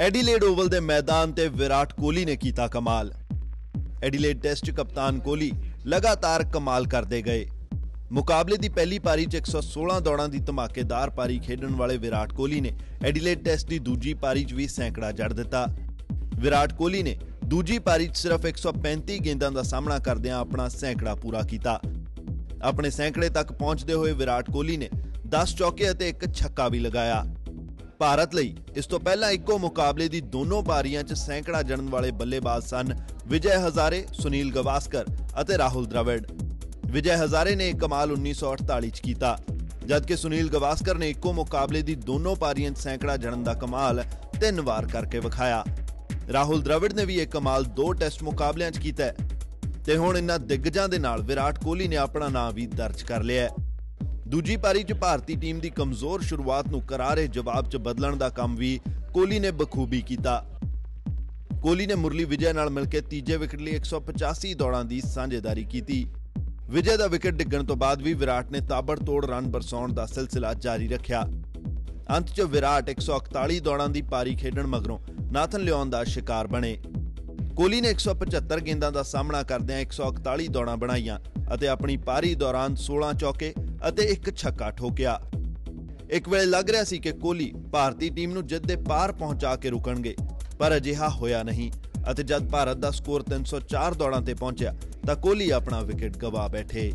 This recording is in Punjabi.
ਐਡੀਲੇਡ ਓਵਲ ਦੇ ਮੈਦਾਨ ਤੇ ਵਿਰਾਟ ਕੋਹਲੀ ਨੇ ਕੀਤਾ ਕਮਾਲ। ਐਡੀਲੇਡ ਟੈਸਟ 'ਚ ਕਪਤਾਨ ਕੋਹਲੀ ਲਗਾਤਾਰ ਕਮਾਲ ਕਰਦੇ ਗਏ। ਮੁਕਾਬਲੇ ਦੀ ਪਹਿਲੀ ਪਾਰੀ 'ਚ 116 ਦੌੜਾਂ ਦੀ ਧਮਾਕੇਦਾਰ ਪਾਰੀ ਖੇਡਣ ਵਾਲੇ ਵਿਰਾਟ ਕੋਹਲੀ ਨੇ ਐਡੀਲੇਡ ਟੈਸਟ ਦੀ ਦੂਜੀ ਪਾਰੀ 'ਚ ਵੀ ਸੈਂਕੜਾ ਜੜ ਦਿੱਤਾ। ਵਿਰਾਟ ਕੋਹਲੀ ਨੇ ਦੂਜੀ ਪਾਰੀ 'ਚ ਸਿਰਫ 135 ਗੇਂਦਾਂ ਦਾ ਸਾਹਮਣਾ ਕਰਦਿਆਂ ਆਪਣਾ ਸੈਂਕੜਾ ਪੂਰਾ ਕੀਤਾ। ਆਪਣੇ ਸੈਂਕੜੇ ਤੱਕ ਪਹੁੰਚਦੇ ਹੋਏ ਵਿਰਾਟ ਕੋਹਲੀ ਨੇ 10 ਚੌਕੇ ਅਤੇ ਇੱਕ ਛੱਕਾ ਵੀ ਲਗਾਇਆ। ਭਾਰਤ ਲਈ ਇਸ ਤੋਂ ਪਹਿਲਾਂ ਇੱਕੋ ਮੁਕਾਬਲੇ ਦੀ ਦੋਨੋਂ ਪਾਰੀਆਂ 'ਚ ਸੈਂਕੜਾ ਜੜਨ ਵਾਲੇ ਬੱਲੇਬਾਜ਼ ਸਨ ਵਿਜੇ ਹਜ਼ਾਰੇ, ਸੁਨੀਲ ਗਵਾਸਕਰ ਅਤੇ ਰਾਹੁਲ ਦ੍ਰਵਿੜ। ਵਿਜੇ ਹਜ਼ਾਰੇ ਨੇ ਇਹ ਕਮਾਲ 1948 'ਚ ਕੀਤਾ। ਜਦਕਿ ਸੁਨੀਲ ਗਵਾਸਕਰ ਨੇ ਇੱਕੋ ਮੁਕਾਬਲੇ ਦੀ ਦੋਨੋਂ ਪਾਰੀਆਂ 'ਚ ਸੈਂਕੜਾ ਜੜਨ ਦਾ ਕਮਾਲ ਤਿੰਨ ਵਾਰ ਕਰਕੇ ਵਿਖਾਇਆ। ਰਾਹੁਲ ਦ੍ਰਵਿੜ ਨੇ ਵੀ ਇਹ ਕਮਾਲ ਦੋ ਟੈਸਟ ਮੁਕਾਬਲਿਆਂ 'ਚ ਕੀਤਾ ਹੈ। ਤੇ ਹੁਣ ਇਨ੍ਹਾਂ ਦਿੱਗਜਾਂ ਦੇ ਨਾਲ ਵਿਰਾਟ ਕੋਹਲੀ ਨੇ ਆਪਣਾ ਨਾਮ ਵੀ ਦਰਜ ਕਰ ਲਿਆ ਹੈ। ਦੂਜੀ ਪਾਰੀ 'ਚ ਭਾਰਤੀ ਟੀਮ ਦੀ ਕਮਜ਼ੋਰ ਸ਼ੁਰੂਆਤ ਨੂੰ ਕਰਾਰੇ ਜਵਾਬ 'ਚ ਬਦਲਣ ਦਾ ਕੰਮ ਵੀ ਕੋਹਲੀ ਨੇ ਬਖੂਬੀ ਕੀਤਾ। ਕੋਹਲੀ ਨੇ ਮੁਰਲੀ ਵਿਜੇ ਨਾਲ ਮਿਲ ਕੇ ਤੀਜੇ ਵਿਕਟ ਲਈ 185 ਦੌੜਾਂ ਦੀ ਸਾਂਝੇਦਾਰੀ ਕੀਤੀ। ਵਿਜੇ ਦਾ ਵਿਕਟ ਡਿੱਗਣ ਤੋਂ ਬਾਅਦ ਵੀ ਵਿਰਾਟ ਨੇ ਤਾਬੜਤੋੜ ਰਨ ਬਰਸਾਉਣ ਦਾ ਸਿਲਸਿਲਾ ਜਾਰੀ ਰੱਖਿਆ। ਅੰਤ 'ਚ ਵਿਰਾਟ 141 ਦੌੜਾਂ ਦੀ ਪਾਰੀ ਖੇਡਣ ਮਗਰੋਂ ਨਾਥਨ ਲਿਓਨ ਦਾ ਸ਼ਿਕਾਰ ਬਣੇ। ਕੋਹਲੀ ਨੇ 175 ਗੇਂਦਾਂ ਦਾ ਸਾਹਮਣਾ ਕਰਦਿਆਂ 141 ਦੌੜਾਂ ਬਣਾਈਆਂ ਅਤੇ ਆਪਣੀ ਪਾਰੀ ਦੌਰਾਨ 16 ਚੌਕੇ ਅਤੇ ਇੱਕ ਛੱਕਾ ਠੋਕਿਆ। ਇੱਕ ਵੇਲੇ ਲੱਗ ਰਿਹਾ ਸੀ ਕਿ ਕੋਹਲੀ ਭਾਰਤੀ ਟੀਮ ਨੂੰ ਜਿੱਤ ਦੇ ਪਾਰ ਪਹੁੰਚਾ ਕੇ ਰੁਕਣਗੇ, ਪਰ ਅਜਿਹਾ ਹੋਇਆ ਨਹੀਂ ਅਤੇ ਜਦ ਭਾਰਤ ਦਾ ਸਕੋਰ 304 ਦੌੜਾਂ ਤੇ ਪਹੁੰਚਿਆ, ਤਾਂ ਕੋਹਲੀ ਆਪਣਾ ਵਿਕਟ ਗਵਾ ਬੈਠੇ।